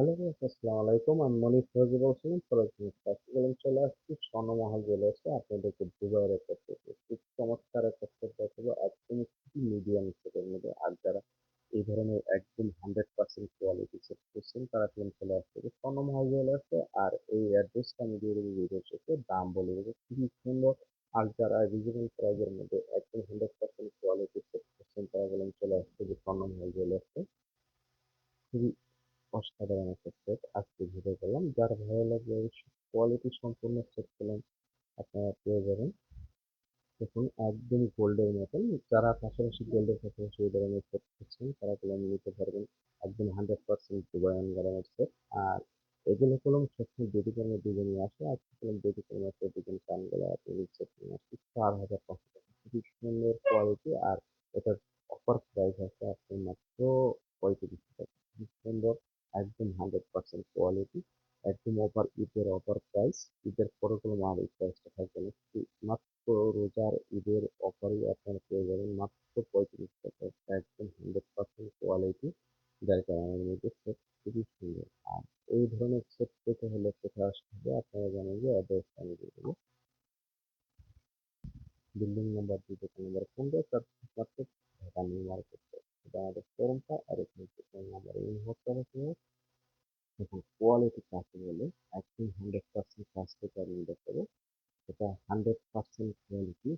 Hello আসসালামু আলাইকুম। আমি মনির ফিরোজি বলছিলাম ফিরোজ ফেস্টিভ্যালে চলে আসছি স্বর্ণমহল জুয়েলার্সে আপনাদেরকে দুবাইয়ের একটা খুব চমৎকার একটা সেট দেখাবো। একদম খুবই মিডিয়াম সেটের মধ্যে। আর যারা এই ধরনের একদম হান্ড্রেড পার্সেন্ট কোয়ালিটি সেট করছেন তারা কিন্তু চলে হবে স্বর্ণমহল জুয়েলার্সে আর এই অ্যাড্রেসটা আমি দিয়ে দেবো ভিডিও শেষে। দাম বলে দেবো, খুবই সুন্দর। আর যারা রিজনেবল প্রাইজের মধ্যে একদম হান্ড্রেড পার্সেন্ট কোয়ালিটি সেট করছেন তারা বলেন চলে আসতে হবে স্বর্ণমহল জুয়েলার্সে খুবই অসাধারণ একটা সেট আজকে ভিডিও করলাম যার ভালো লাগবে অবশ্যই কোয়ালিটি সম্পূর্ণ সেট করলাম আপনারা পেয়ে যাবেন। দেখুন, একদম গোল্ডের মতন যারা পাশাপাশি গোল্ডের পাশাপাশি এই ধরনের সেট করছেন তারা কলম নিতে পারবেন। একদম হান্ড্রেড পার্সেন্ট দুবাইন গরমের সেট আর এগুলো কলম সবসময় বেদিকরমের ডিজাইনে আসে। আর কলম বেদিকরমের ডিজাইন কানগুলো আপনি নিয়ে চার হাজার পাঁচশো ঈদের অফার প্রাইস। ঈদের পরে কোনো মাল এই প্রাইসটা থাকবে না। মাত্র রোজার ঈদের অফারই আপনারা পেয়ে যাবেন। মাত্র পঁয়ত্রিশ টাকা, একদম হান্ড্রেড পার্সেন্ট কোয়ালিটি যার কারণে সেট খুবই সুন্দর। আর এই ধরনের সেট পেতে হলে কোথায় আসতে হবে আপনারা জানেন যে অ্যাড্রেসটা আমি দিয়ে দেবো। বিল্ডিং নাম্বার দুই দোকান নাম্বার পনেরো তার মাত্র ঢাকা নিউ মার্কেট। এটা আমাদের শোরুমটা আর এখানে নাম্বার এই মুহূর্তে দেখুন কোয়ালিটি কাকে বলে একদম হান্ড্রেড পার্সেন্ট কাজ থেকে আমি দেখাবো এটা হান্ড্রেড পার্সেন্ট কোয়ালিটি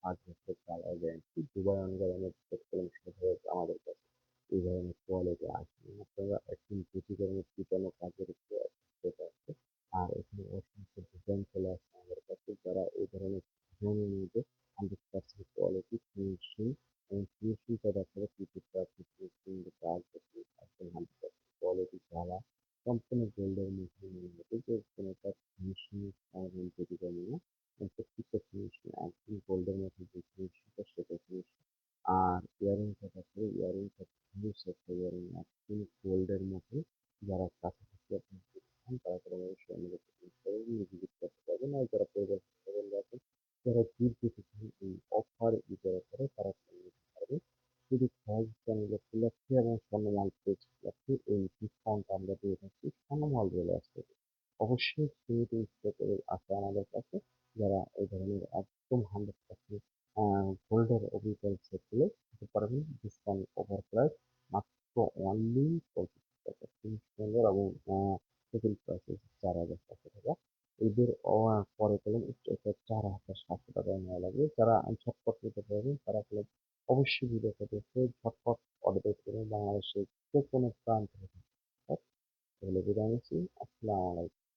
পাঁচ বছর কালার গ্যারান্টি দুবার অনুযায়ী আমি চেক করলাম, সেট আমাদের কাছে। এই ধরনের কোয়ালিটি আসবে আপনারা একদম দুটি ধরনের কোনো কাজের উপরে আর এখানে অসংখ্য ডিজাইন চলে আসছে আমাদের কাছে যারা এই ধরনের ডিজাইনের মধ্যে হান্ড্রেড পার্সেন্ট কোয়ালিটি ফিনিশিং এবং ফিনিশিংটা দেখাবে কি কি ফিনিশিং কাজ একদম হান্ড্রেড পার্সেন্ট কোয়ালিটি যারা সম্পূর্ণ গোল্ডের মধ্যে নির্মিত যে কোনোটা ফিনিশিং তৈরি করে না প্রত্যেকটা ফিনিশিং একদম গোল্ডের মধ্যে যে ফিনিশিংটা সেটা ফিনিশিং আর ইয়ারিংটা থাকে ইয়ারিংটা খুবই একটা ইয়ারিং একদম গোল্ডের মধ্যে যারা কাছাকাছি আপনি চান তারা করে অবশ্যই আমাদের ভিজিট করতে পারবেন আর যারা পরিবার আছেন যারা গিফট দিতে চান এই অফার ঈদের অফারে ডিসকাউন্ট আমরা দিয়ে থাকি স্বর্ণমাল বলে আসতে অবশ্যই সিমিটি করে আসে আমাদের কাছে, যারা এই ধরনের একদম হান্ড্রেড পার্সেন্ট গোল্ডের অবিকল সেটগুলো দিতে পারবেন ডিসকাউন্ট ওভার প্রাইস মাত্র অনলি পঁয়ত্রিশ টাকা এবং সেকেন্ড চার হাজার পাঁচশো টাকা। এদের পরে পেলেন চার হাজার সাতশো টাকায় নেওয়া লাগবে। যারা ঝটপট নিতে পারবেন, তারা পেলেন অবশ্যই ভিডিওটা দেখে ঝটপট অর্ডার করবেন বাংলাদেশের যে কোনো প্রান্ত থেকে তাহলে বিদায় নিচ্ছি আসসালামু আলাইকুম